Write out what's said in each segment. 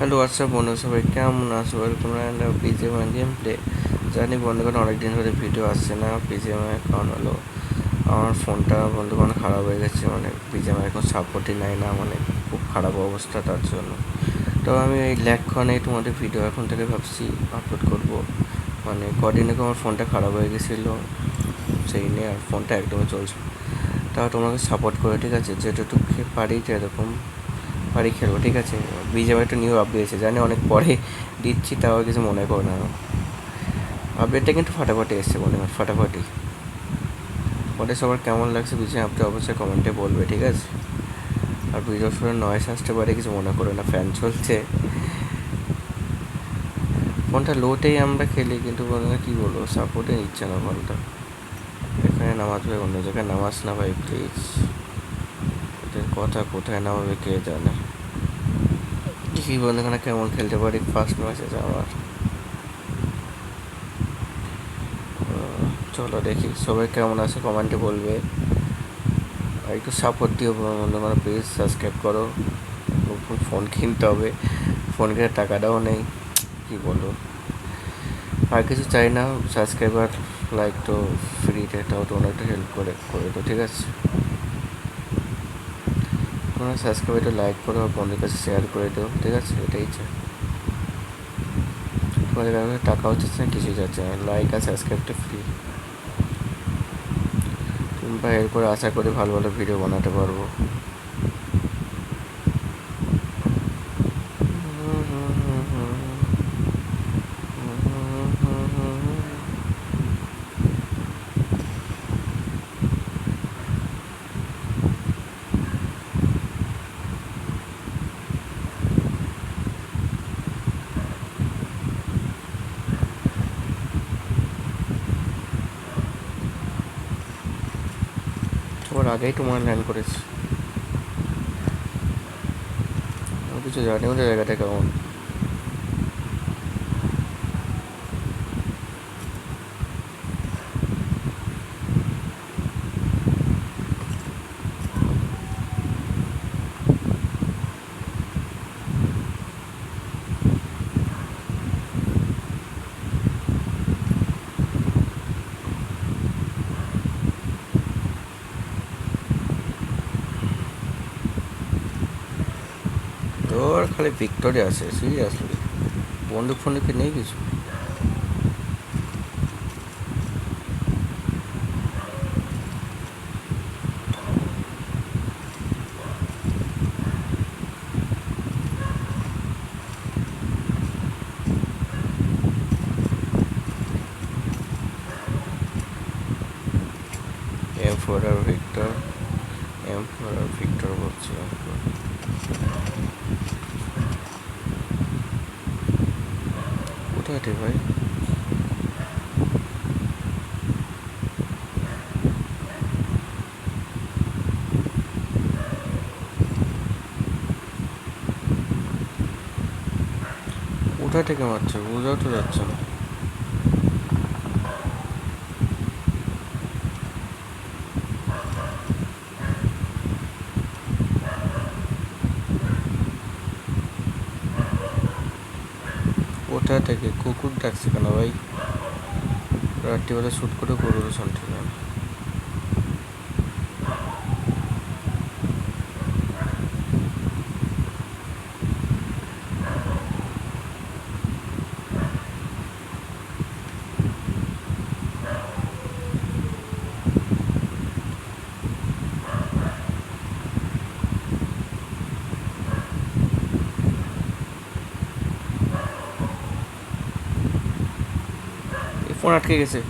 Hello আচ্ছা বন্ধু? সবাই কেমন আছো? Welcome and BGMI game play জানি বন্ধুগণ, অনেকদিন ধরে ভিডিও আসছে না পিজিএমআই কারণ হলো। আমার ফোনটা বন্ধুগণ খারাপ হয়ে গেছে মানে পিজিএমআই এখন সাপোর্টই নেয় না মানে খুব খারাপ অবস্থা তার জন্য। তো আমি এই ল্যাকক্ষণে তোমাদের ভিডিও এখন থেকে ভাবছি আপলোড করব। মানে কদিন আগে আমার ফোনটা খারাপ হয়ে গেছিল, সেই নিয়ে আর ফোনটা একদমই চলছে তা তোমাকে সাপোর্ট করে, ঠিক আছে? যেটুকু পারি যেরকম পারি খেলব, ঠিক আছে? বিজেপি একটা নিউ আপডেট এসেছে জানি অনেক পরে দিচ্ছি, তাও কিছু মনে করো না। আপডেটটা কিন্তু ফাটাফাটি এসছে মনে হয়, ফাটাফাটি। ওটা সবার কেমন লাগছে বিজয়, আপনি অবশ্যই কমেন্টে বলবে, ঠিক আছে? আর ভিডিও শুনে নয়েস আসতে পারে, কিছু মনে করো না ফ্যান চলছে। ফোনটা লোতেই আমরা খেলি, কিন্তু কী বলব সাপোর্টে নিচ্ছে না ফোনটা। এখানে নামাজবে অন্য জায়গায় নামাজ না ভাই প্লিজ কথা কোথায় নামাবে কে জানে। দেখি বন্ধুখানে কেমন খেলতে পারি? ফার্স্ট ম্যাচ আমার। চলো দেখি, সবাই কেমন আছে কমেন্টে বলবে। আর একটু সাপোর্ট দিও বন্ধুখানে প্লিজ সাবস্ক্রাইব করো। ফোন কিনতে হবে ফোন কিনে টাকাটাও নেই, কি বলব। আর কিছু চাই না সাবস্ক্রাইবার লাইক তো ফ্রিতে তাও তো অনেকটা হেল্প করে করে তো, ঠিক আছে। তোমরা সাবস্ক্রাইব এটা লাইক করো বন্ধুদের কাছে শেয়ার করে দিও, ঠিক আছে? এটাই চাই তোমাদের কাছে টাকা হচ্ছে না কিছু যাচ্ছে না। লাইক আর সাবস্ক্রাইবটা ফ্রি তোমরা এরপরে আশা করি ভালো ভালো ভিডিও বানাতে পারব। সবার আগেই তোমার ল্যান্ড করেছি। কিছু জানিও জায়গাটা কেমন তোর খালি ভিক্টোরিয়া আছে সিরিয়াসলি বন্দুক ফন্দুক নেই কিছু? এম ফোর আর ভিক্টর বলছি এম ফোর কোথায় রে ভাই কোথা থেকে মারছে বোঝাও তো যাচ্ছে না থেকে কুকুর ডাকছে কেন ভাই? রাত্রিবেলা শ্যুট করে কুকুর শান্তি না ফোন আটকে গেছে।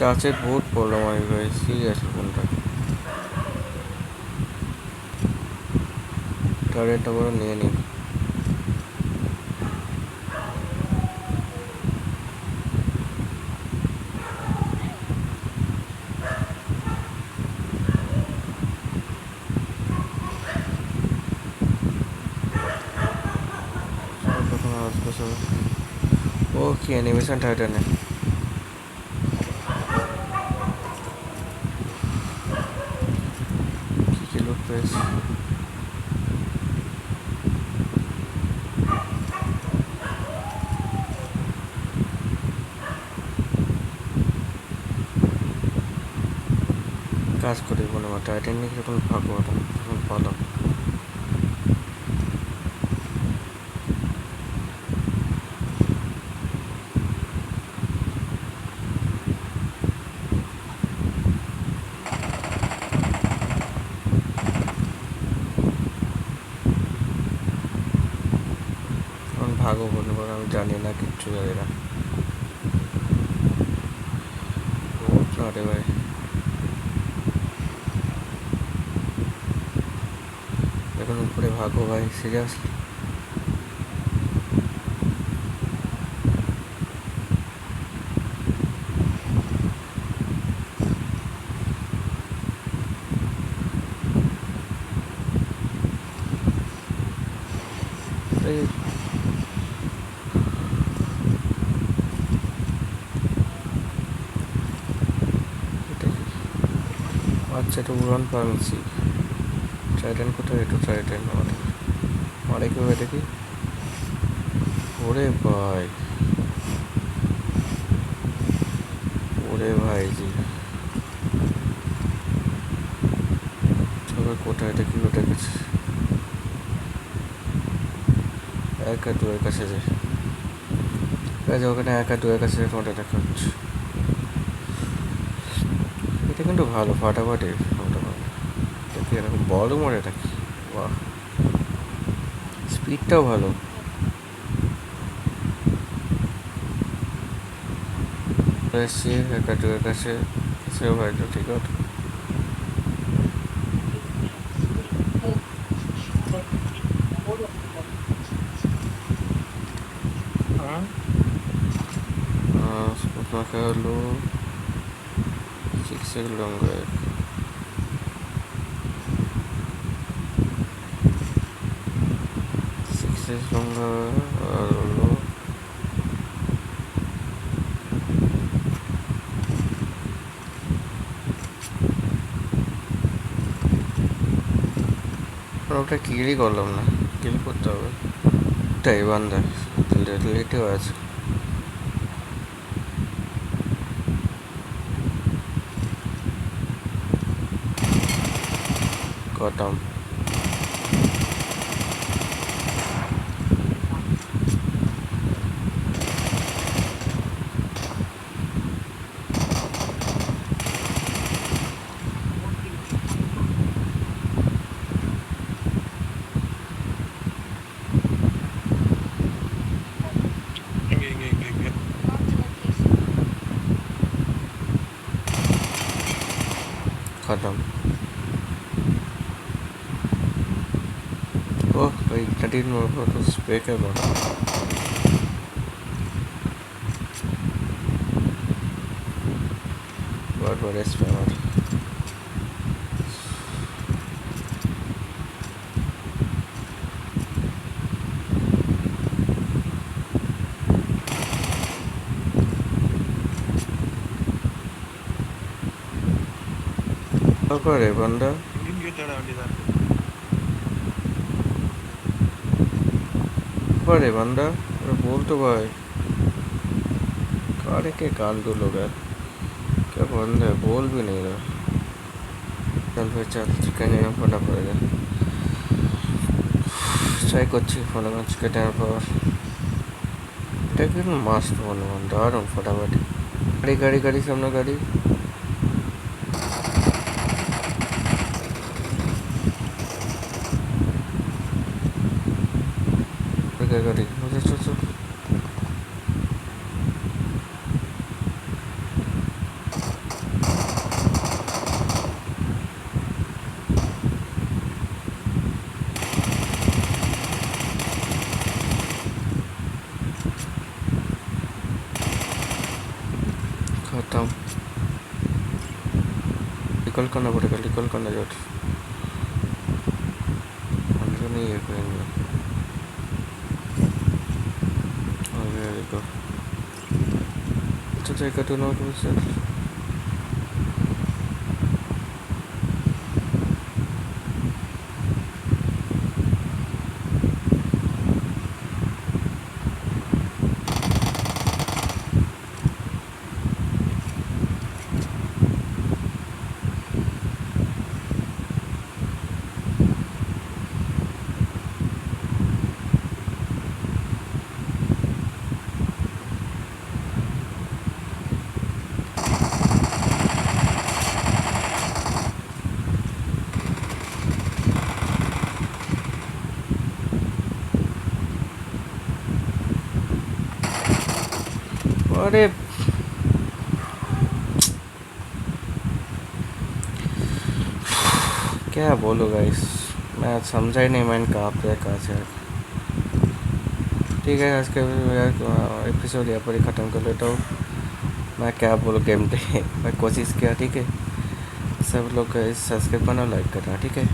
টাচের বহুত প্রবলেম হয় ভাই সিরিয়াস ফোনটা টার্গেটটা বড় নিয়ে নিই প্রথমে আসবো সব ও কি অ্যানিমেশন টাইটানে কি ছিল পেয়েছি কাজ করি মনে হয় টাইটানিক যখন ভাগো তখন পালাম এখন বলব বলে বলে আমি জানি না, কিচ্ছু জানি না। ওঠ রে ভাই। এখন উপরে ভাগো ভাই সিরিয়াসলি এই এটা কি? আচ্ছা এটা উড়ান পারমিছি ট্রাইডেন কোথায় এটা ট্রাইডেন আমাদের মারে কেউ এটা কি ওরে ভাই। ওরে ভাই জি। কোথায় এটা কি ওটা গেছে এক আর দুয়ের কাছে যে। ওখানে এক আর দুয়ের কাছে তোমাদের দেখা হচ্ছে কিন্তু ভালো ফাটাফাটি এটা কি এরকম বলও মরে এটা। কি বাহ! স্পিডটাও ভালো। এসছি একা দুয়ের কাছে সেও হয়তো ঠিক আছে। আপনাকে হলো সিক্স লঙ্গা আর হলো ওটা কিলই করলাম না? কিল করতে হবে? তাই বান্দা লেটেও আছে। খতম work by Nadine Morboto's Baker model. WordPress framework. Apa rebanda? Indian kita ada di sana. चढ़ा वंडी था करे बंदा अरे बोल तो भाई कारे के कान दो लोग यार क्या बंदा है बोल भी नहीं रहा चल फिर चल चिकन यहाँ फटा पड़ेगा ট্রাই করছি ফোনে মাছ কেটার পর এটা কিন্তু মাস্ট মনে মন দারুণ ফটাফটি গাড়ি গাড়ি গাড়ি সামনে গাড়ি গাড়ি গাড়ি আচ্ছা চল চল खत्म निकल करना पड़ेगा निकल करना जट अंदर नहीं है there you go. It's like I do not know अरे। क्या बोलो गाइस मैं समझा ही नहीं मैंने कहाँ पे कहाँ से ठीक है आज के एपिसोड यहाँ पर ही ख़त्म कर लेता हूँ। मैं क्या बोलूँ गेम डे मैं कोशिश किया, ठीक है? सब लोग इस सब्सक्राइब करना लाइक करना, ठीक है?